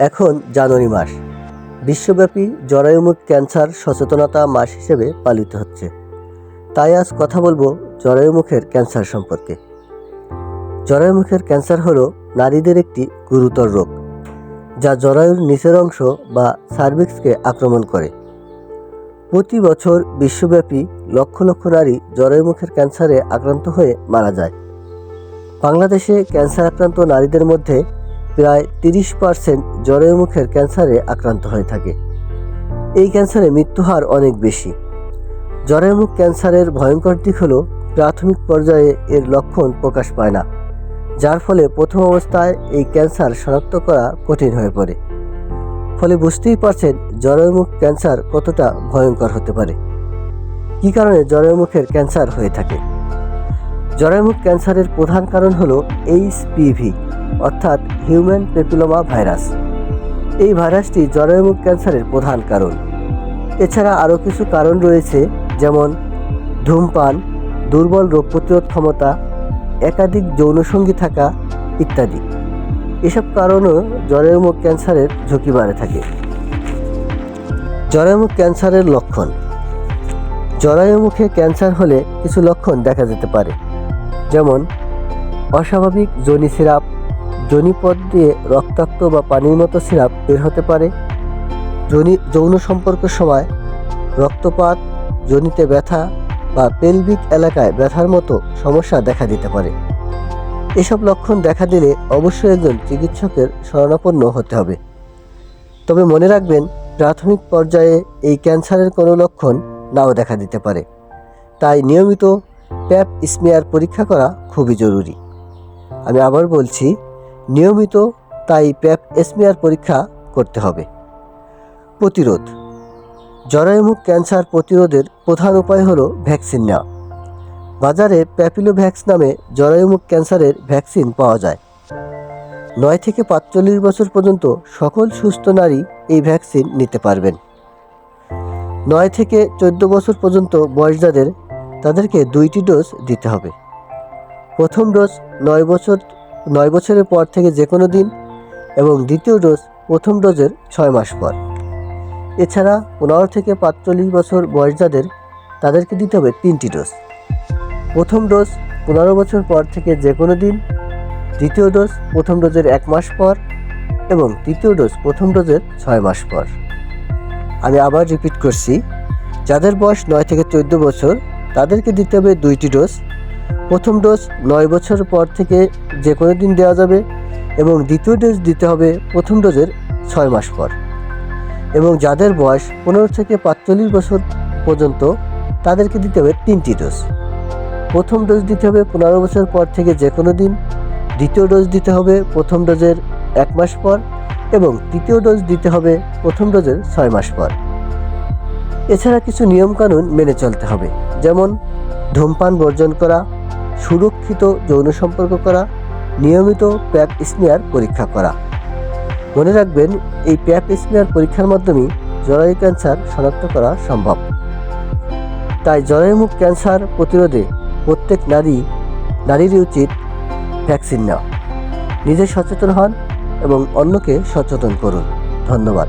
এখন জানুয়ারি মাস। বিশ্বব্যাপী জরায়ুমুখ ক্যান্সার সচেতনতা মাস হিসেবে পালিত হচ্ছে। তাই আজ কথা বলব জরায়ুমুখের ক্যান্সার সম্পর্কে। জরায়ুমুখের ক্যান্সার হলো নারীদের একটি গুরুতর রোগ, যা জরায়ুর নিচের অংশ বা সার্ভিক্সকে আক্রমণ করে। প্রতি বছর বিশ্বব্যাপী লক্ষ লক্ষ নারী জরায়ুমুখের ক্যান্সারে আক্রান্ত হয়ে মারা যায়। বাংলাদেশে ক্যান্সার আক্রান্ত নারীদের মধ্যে প্রায় তিরিশ পার্সেন্ট মুখের ক্যান্সারে আক্রান্ত হয়ে থাকে। এই ক্যান্সারে মৃত্যু হার অনেক বেশি। জ্বরের মুখ ক্যান্সারের ভয়ঙ্কর দিক হল, প্রাথমিক পর্যায়ে এর লক্ষণ প্রকাশ পায় না, যার ফলে প্রথম অবস্থায় এই ক্যান্সার শনাক্ত করা কঠিন হয়ে পড়ে। ফলে বুঝতেই পারছেন জ্বরের মুখ ক্যান্সার কতটা ভয়ঙ্কর হতে পারে। কী কারণে জ্বরের মুখের ক্যান্সার হয়ে থাকে? জ্বরের মুখ ক্যান্সারের প্রধান কারণ হল হলো এইচপিভি অর্থাৎ হিউম্যান পেপিলোমা ভাইরাস। এই ভাইরাসটি জরায়ুমুখ ক্যান্সারের প্রধান কারণ। এছাড়া আরও কিছু কারণ রয়েছে, যেমন ধূমপান, দুর্বল রোগ প্রতিরোধ ক্ষমতা, একাধিক যৌনসঙ্গী থাকা ইত্যাদি। এসব কারণও জরায়ুমুখ ক্যান্সারের ঝুঁকি বাড়ে থাকে। জরায়ুমুখ ক্যান্সারের লক্ষণ। জরায়ুমুখে ক্যান্সার হলে কিছু লক্ষণ দেখা যেতে পারে, যেমন অস্বাভাবিক জনি সিরাপ জনিপথ দিয়ে রক্তাক্ত বা পানির মতো সিরাপ বের হতে পারে। জনি যৌন সম্পর্কের সময় রক্তপাত, জনিতে ব্যথা বা পেলভিক এলাকায় ব্যথার মতো সমস্যা দেখা দিতে পারে। এসব লক্ষণ দেখা দিলে অবশ্যই একজন চিকিৎসকের শরণাপন্ন হতে হবে। তবে মনে রাখবেন, প্রাথমিক পর্যায়ে এই ক্যান্সারের কোনো লক্ষণ নাও দেখা দিতে পারে। তাই নিয়মিত প্যাপ স্মিয়ার পরীক্ষা করা খুবই জরুরি। আমি আবার বলছি নিয়মিত তাই প্যাপ স্মিয়ার পরীক্ষা করতে হবে। প্রতিরোধ। জরায়ুমুখ ক্যান্সার প্রতিরোধের প্রধান উপায় হলো ভ্যাকসিন নেওয়া। বাজারে প্যাপিলোভ্যাক্স নামে জরায়ুমুখ ক্যান্সারের ভ্যাকসিন পাওয়া যায়। নয় থেকে পাঁচচল্লিশ বছর পর্যন্ত সকল সুস্থ নারী এই ভ্যাকসিন নিতে পারবেন। নয় থেকে চোদ্দ বছর পর্যন্ত বয়সদাদের তাদেরকে দুইটি ডোজ দিতে হবে। প্রথম ডোজ নয় বছর নয় বছরের পর থেকে যে কোনো দিন এবং দ্বিতীয় ডোজ, প্রথম ডোজের ছয় মাস পর। এছাড়া পনেরো থেকে পাঁচচল্লিশ বছর বয়স যাদের তাদেরকে দিতে হবে তিনটি ডোজ। প্রথম ডোজ, পনেরো বছর পর থেকে যে কোনো দিন, দ্বিতীয় ডোজ, প্রথম ডোজের এক মাস পর এবং তৃতীয় ডোজ, প্রথম ডোজের ছয় মাস পর। আমি আবার রিপিট করছি, যাদের বয়স নয় থেকে চোদ্দ বছর, তাদেরকে দিতে হবে দুইটি ডোজ প্রথম ডোজ নয় বছর পর থেকে যে কোনো দিন দেওয়া যাবে এবং দ্বিতীয় ডোজ দিতে হবে প্রথম ডোজের ছয় মাস পর। এবং যাদের বয়স পনেরো থেকে পাঁচচল্লিশ বছর পর্যন্ত, তাদেরকে দিতে হবে তিনটি ডোজ। প্রথম ডোজ দিতে হবে পনেরো বছর পর থেকে যে কোনো দিন, দ্বিতীয় ডোজ দিতে হবে প্রথম ডোজের এক মাস পর এবং তৃতীয় ডোজ দিতে হবে প্রথম ডোজের ছয় মাস পর। এছাড়া কিছু নিয়মকানুন মেনে চলতে হবে, যেমন ধূমপান বর্জন করা সুরক্ষিত যৌন সম্পর্ক করা, নিয়মিত প্যাপ স্মিয়ার পরীক্ষা করা। মনে রাখবেন, এই প্যাপ স্মিয়ার পরীক্ষার মাধ্যমেই জরায়ু ক্যান্সার শনাক্ত করা সম্ভব। তাই জরায়ুমুখ ক্যান্সার প্রতিরোধে প্রত্যেক নারী, নারীরই উচিত ভ্যাকসিন নেওয়া। নিজে সচেতন হন এবং অন্যকে সচেতন করুন। ধন্যবাদ।